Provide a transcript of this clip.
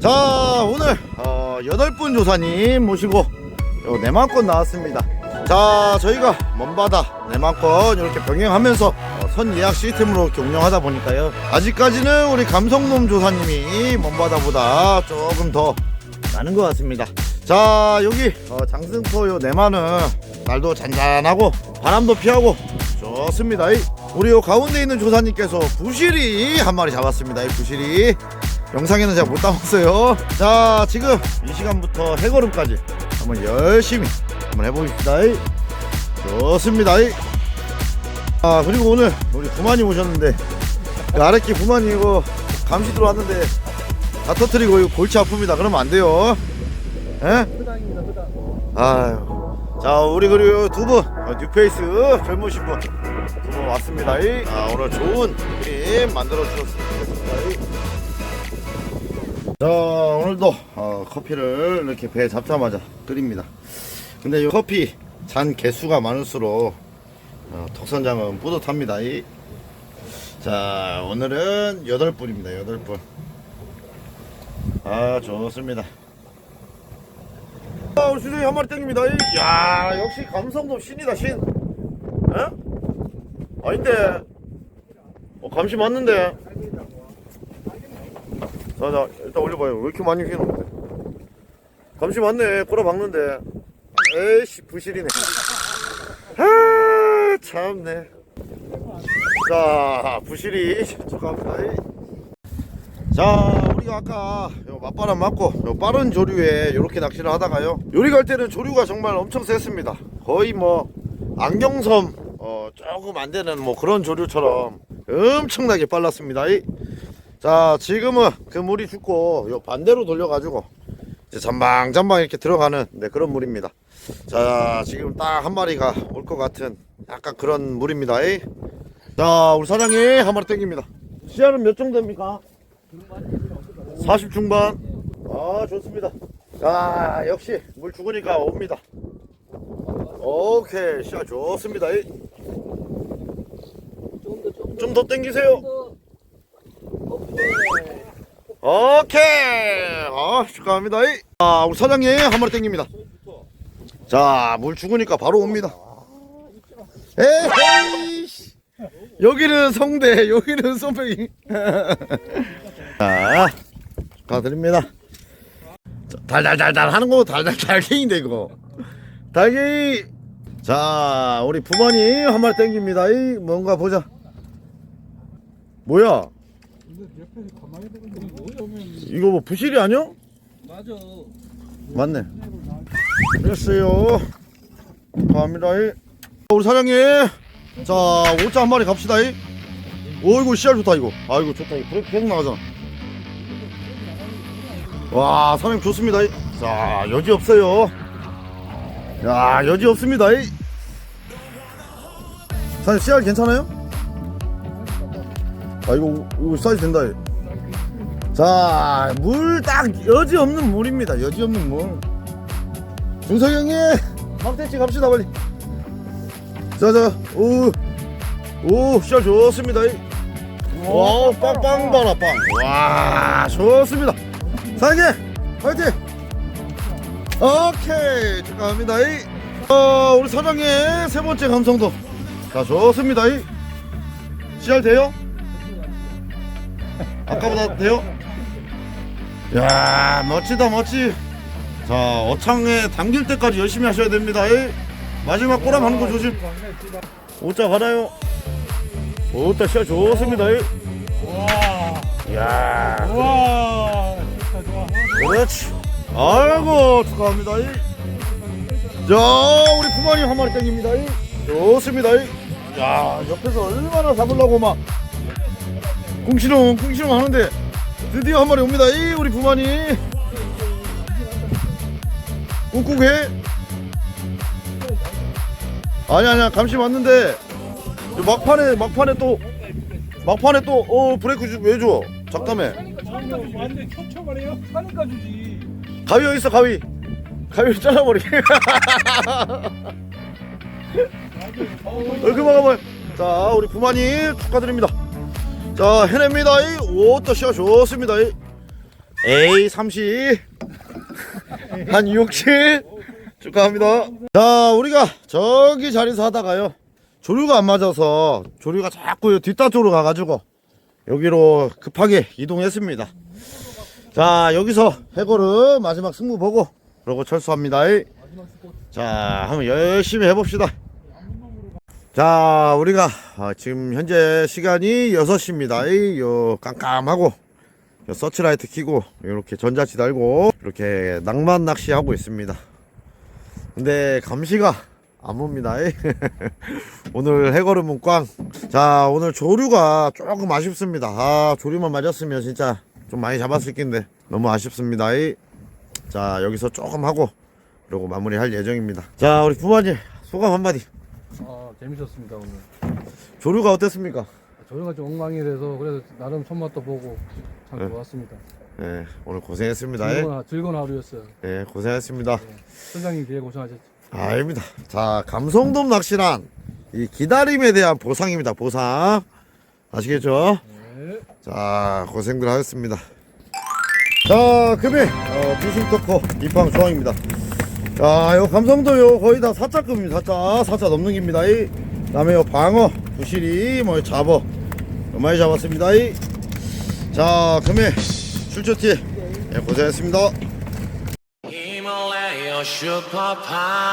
자 오늘 어, 여덟 분 조사님 모시고 요 내만권 나왔습니다. 자 저희가 먼바다 내만권 이렇게 병행하면서 어, 선 예약 시스템으로 운영하다 보니까요. 아직까지는 우리 감성놈 조사님이 먼바다보다 조금 더 나는 것 같습니다. 자 여기 어, 장승포 요 내만은 날도 잔잔하고 바람도 피하고 좋습니다. 이. 우리 요 가운데 있는 조사님께서 부실이 한 마리 잡았습니다. 이 부실이 영상에는 제가 못 담았어요 자 지금 이 시간부터 해걸음까지 한번 열심히 한번 해보겠습니다 이. 좋습니다 이. 아 그리고 오늘 우리 구만이 오셨는데 그 아랫기 구만이 이거 감시 들어왔는데 다 터트리고 이거 골치 아픕니다 그러면 안 돼요 예? 아유 자 우리 그리고 두분 뉴페이스 젊으신 분 두 분 왔습니다 이. 아 오늘 좋은 그림 만들어 주셨습니다 이. 자 오늘도 어, 커피를 이렇게 배에 잡자마자 끓입니다. 근데 이 커피 잔 개수가 많을수록 어, 덕선장은 뿌듯합니다. 이. 자 오늘은 여덟 분입니다. 여덟 분아 좋습니다. 아 우리 수정이 한 마리 땡깁니다. 이. 야 역시 감성도 신이다 신. 에? 아닌데. 어, 감시 맞는데 자 자 일단 올려봐요. 왜 이렇게 많이 휘는데? 감시 맞네. 꼬라 박는데. 에이씨 부실이네. 아 참네. 자 부실이. 축하합니다. 자 우리가 아까 요 맞바람 맞고 요 빠른 조류에 이렇게 낚시를 하다가요. 요리 갈 때는 조류가 정말 엄청 셌습니다. 거의 뭐 안경섬 어 조금 안 되는 뭐 그런 조류처럼 엄청나게 빨랐습니다. 이. 자 지금은 그 물이 죽고 요 반대로 돌려가지고 이제 잔방잔방 이렇게 들어가는 네, 그런 물입니다. 자 지금 딱 한 마리가 올 것 같은 약간 그런 물입니다. 이. 자 우리 사장님 한 마리 땡깁니다. 시야는 몇 정도 됩니까? 40 중반. 아 좋습니다. 아 역시 물 죽으니까 옵니다. 오케이 시야 좋습니다. 좀더 땡기세요 오케이. 아 축하합니다. 아 우리 사장님 한 마리 땡깁니다. 자 물 죽으니까 바로 옵니다. 에이 여기는 성대 여기는 손빼기 자 축하드립니다. 자, 달달달달 하는 거 달달달갱인데 이거. 달갱이. 자 우리 부모님 한 마리 땡깁니다. 이 뭔가 보자. 뭐야 이거 뭐 부실이 아니야? 맞아. 맞네 됐어요 이. 우리 사장님 자 오자 한 마리 갑시다 이. 어이구 씨알 좋다 이거 아이고 좋다 이거 그렇게 계속 나가잖아 와 사장님 좋습니다 이. 자 여지 없어요 야 여지 없습니다 이. 사장님 씨알 괜찮아요? 아 이거 이거 사이즈 된다 이. 자, 물 딱 여지 없는 물입니다. 여지 없는 물. 준석이 형님, 막대치 갑시다 빨리. 자, 자, 오, 오, 시작 좋습니다. 와, 빵빵 봐라 빵. 와, 좋습니다. 사장님, 화이팅. 오케이, 축하합니다. 어, 우리 사장님 세 번째 감성도. 자, 좋습니다. 시작 돼요? 아까보다 돼요? 야 멋지다 멋지 자 어창에 담길 때까지 열심히 하셔야 됩니다 에이. 마지막 꼬람 하는 거 조심 오자 가나요 오따 시야 좋습니다 에이. 야 와. 좋다 좋아. 그렇지 아이고 축하합니다 에이. 자 우리 부모님 한 마리 땡깁니다 에이. 좋습니다 에이. 야 옆에서 얼마나 잡으려고 막 궁시렁 궁시렁 하는데 드디어 한 마리 옵니다. 이 우리 부만이. 꾹꾹해. 아니 아니야. 감시 맞는데. 이 막판에 막판에 또 막판에 또어 브레이크 주- 왜 줘? 작담해. 하니까 주지. 가위 어디 있어 가위. 가위를 잘라버리게. 어, 그만 가만 자 우리 부만이 축하드립니다 자 해냅니다 이 오또 시야 좋습니다 이. A 30 한 67 축하합니다. 자 우리가 저기 자리에서 하다가요 조류가 안 맞아서 조류가 자꾸 요 뒷다 쪽으로 가가지고 여기로 급하게 이동했습니다. 자 여기서 해골은 마지막 승부 보고 그러고 철수합니다. 자 한번 열심히 해봅시다. 자 우리가 아, 지금 현재 시간이 6시입니다. 요 깜깜하고 요 서치라이트 켜고 이렇게 전자치 달고 이렇게 낭만 낚시 하고 있습니다. 근데 감시가 안 옵니다. 오늘 해걸음은 꽝. 자 오늘 조류가 조금 아쉽습니다. 아 조류만 맞았으면 진짜 좀 많이 잡았을 텐데 너무 아쉽습니다. 자 여기서 조금 하고 그리고 마무리할 예정입니다. 자 우리 부모님 소감 한마디. 아 재밌었습니다 오늘. 조류가 어땠습니까? 조용가 좀 엉망이 돼서 그래서 나름 손맛도 보고 참 네. 좋았습니다. 예 오늘 고생했습니다. 예, 즐거운, 하- 즐거운 하루였어요. 예 고생했습니다. 선장님 뒤에 고생하셨죠. 아닙니다. 자, 감성돔 낚시란 이 기다림에 대한 보상입니다. 보상. 아시겠죠? 네. 자, 고생들 하셨습니다. 자, 금일 어, 부심 토커 입방 조항입니다. 자, 요 감성돔 요 거의 다 사자급입니다. 사자, 사자 넘는 겁니다. 이 다음에 요 방어, 부실이 뭐 잡어 요 많이 잡았습니다. 이 자, 금일 출조티 예, 고생했습니다. Superpower.